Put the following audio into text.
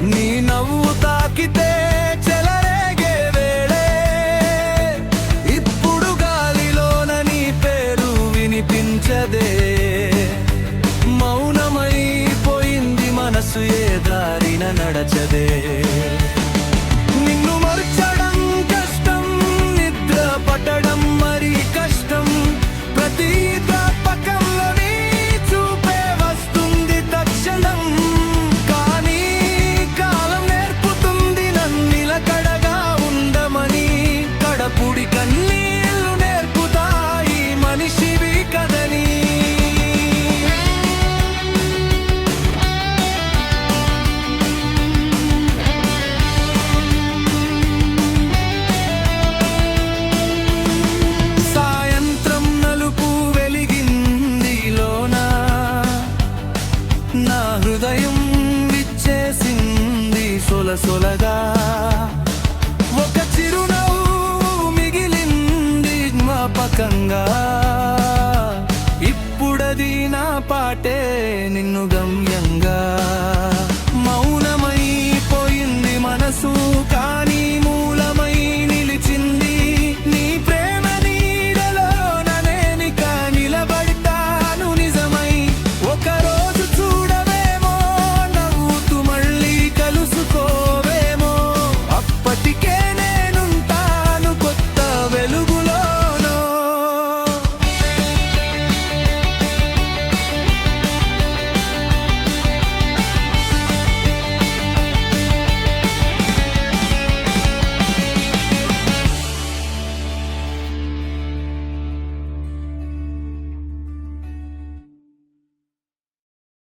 నీ నవ్వు తాకితే చెలరేగే ఇప్పుడు పేరు వినిపించదే. మౌనమైపోయింది మనసు ఏ దారిన నడచదే. కన్నీళ్ళు నేర్పుతాయి మనిషివి సాయంత్రం నలుపు వెలిగింది నా హృదయం విచ్చేసింది జ్ఞాపకంగా. ఇప్పుడది నా పాటే నిన్ను గమ్యంగా.